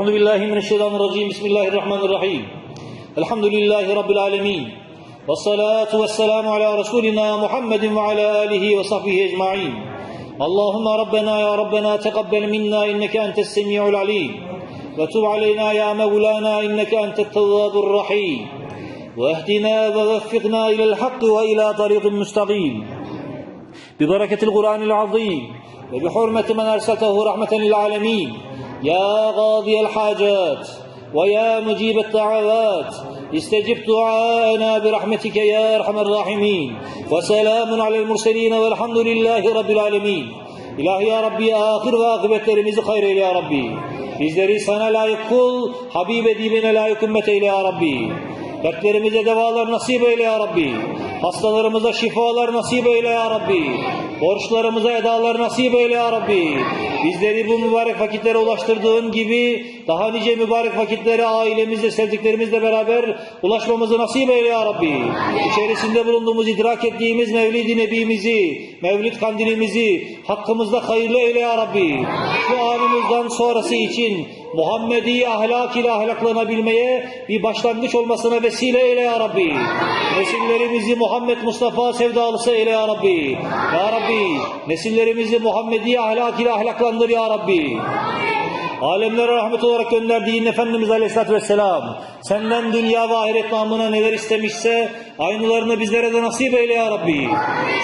أعوذ بالله من الشيطان الرجيم. بسم الله الرحمن الرحيم. الحمد لله رب العالمين. والصلاة والسلام على رسولنا محمد وعلى آله وصحبه أجمعين. اللهم ربنا يا ربنا تقبل منا إنك أنت السميع العليم. وتب علينا يا مولانا إنك أنت التواب الرحيم. واهدنا ووفقنا إلى الحق وإلى طريق مستقيم. ببركة القرآن العظيم. وبحرمة من أرسلته رحمة للعالمين. يا قاضي الحاجات ويا مجيب الدعوات استجب دعاءنا برحمتك يا أرحم الراحمين وسلام على المرسلين والحمد لله رب العالمين İlahi ya Rabbi ahir ve akıbetlerimizi hayır eyle ya Rabbi. Bizleri sana layık kul, Habib edibine layık ümmet eyle ya Rabbi. Dertlerimize devalar nasip eyle ya Rabbi. Hastalarımıza şifalar nasip eyle ya Rabbi. Borçlarımıza edalar nasip eyle ya Rabbi. Bizleri bu mübarek vakitlere ulaştırdığın gibi daha nice mübarek vakitlere ailemizle, sevdiklerimizle beraber ulaşmamızı nasip eyle ya Rabbi. İçerisinde bulunduğumuz, idrak ettiğimiz Mevlid-i Nebimizi, Mevlid kandilimizi hakkımızda hayırlı eyle ya Rabbi. Şu anımızdan sonrası için Muhammedi ahlak ile ahlaklanabilmeye bir başlangıç olmasına vesile eyle ya Rabbi. Nesillerimizi Mustafa sevdalısı eyle ya Rabbi. Ya Rabbi nesillerimizi Muhammedi ahlak ile ahlaklandır ya Rabbi. Alemlere rahmet olarak gönderdiğin Efendimiz Aleyhisselatü Vesselam senden dünya ve ahiret namına neler istemişse aynılarını bizlere de nasip eyle ya Rabbi.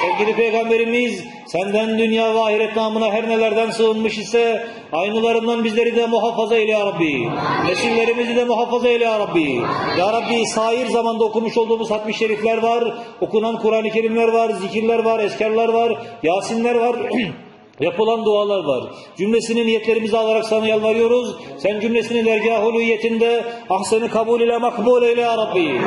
Sevgili Peygamberimiz senden dünya ve ahiret namına her nelerden sığınmış ise aynılarından bizleri de muhafaza eyle ya Rabbi. Nesillerimizi de muhafaza eyle ya Rabbi. Ya Rabbi sair zamanda okumuş olduğumuz hatmi şerifler var, okunan Kur'an-ı Kerimler var, zikirler var, eskerler var, yasinler var. Yapılan dualar var. Cümlesini niyetlerimizi alarak sana yalvarıyoruz. Sen cümlesini dergâh-ı uluyetinde ahseni kabul ile makbul eyle ya Rabbi.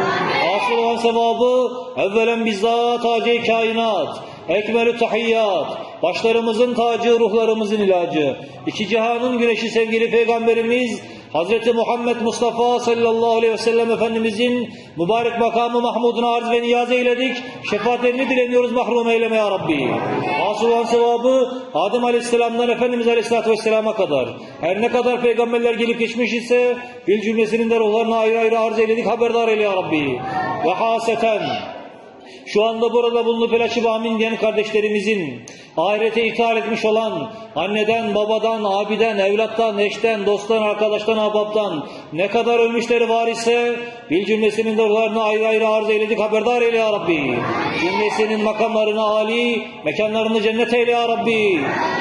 Asıl olan sevabı evvelen bizzat taci kainat. Ekmelü tahiyyat. Başlarımızın tacı, ruhlarımızın ilacı. İki cihanın güneşi sevgili Peygamberimiz Hazreti Muhammed Mustafa sallallahu aleyhi ve sellem Efendimizin mübarek makamı Mahmud'una arz ve niyaz eyledik. Şefaatlerini dileniyoruz mahrum eyleme ya Rabbi. Olan sevabı Adem Aleyhisselam'dan Efendimiz Aleyhisselatü Vesselam'a kadar. Her ne kadar peygamberler gelip geçmiş ise bil cümlesinin de ruhlarına ayrı ayrı arz eyledik haberdar eyle ya Rabbi. Ve haseten şu anda burada bulunup el açıp amin diyen kardeşlerimizin ahirete ithal etmiş olan anneden, babadan, abiden, evlattan, eşten, dosttan, arkadaştan, ahbaptan ne kadar ölmüşleri var ise bil cümlesinin de ruhlarını ayrı ayrı arz eyledik haberdar eyle ya Rabbi. Cümlesinin makamlarını âli, mekanlarını cennet eyle ya Rabbi.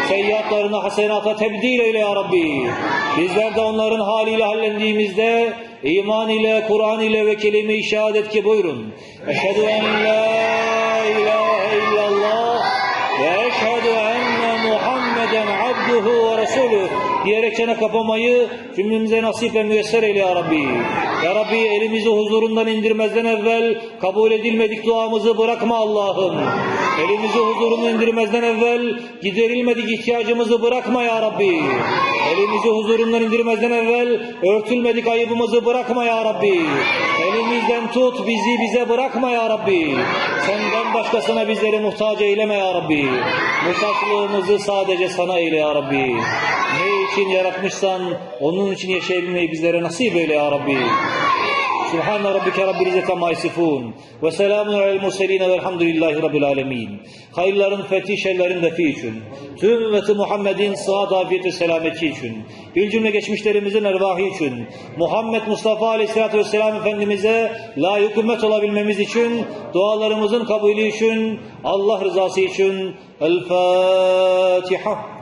Seyyiatlarını hasenata tebdil eyle ya Rabbi. Bizler de onların haliyle hallendiğimizde iman ile, Kur'an ile ve kelime-i şehadet ki buyurun. Eşhedü en la ilahe illallah ve eşhedü enne Muhammeden abduhu ve resulü diyerek çene kapamayı cümlemize nasip ve müyesser eyle ya Rabbi. Ya Rabbi elimizi huzurundan indirmezden evvel kabul edilmedik duamızı bırakma Allah'ım. Elimizi huzurundan indirmezden evvel giderilmedik ihtiyacımızı bırakma ya Rabbi. Elimizi huzurundan indirmezden evvel örtülmedik ayıbımızı bırakma ya Rabbi. Elimizden tut bizi bize bırakma ya Rabbi. Senden başkasına bizleri muhtaç eyleme ya Rabbi. Muhtaçlığımızı sadece sana eyle ya Rabbi. Ne için yaratmışsan onun için yaşayabilmeyi bizlere nasip eyle ya Rabbi. سبحان ربك رب العزة عما يصفون وسلام على المرسلين والحمد لله رب العالمين Hayırların fethi şerlerin defi için, tüm ümmeti Muhammed'in sıhhat, afiyet ve selameti için, bir cümle geçmişlerimizin ervahı için, Muhammed Mustafa Aleyhisselatü Vesselam Efendimiz'e layık ümmet olabilmemiz için, dualarımızın kabulü için, Allah rızası için, El Fatiha.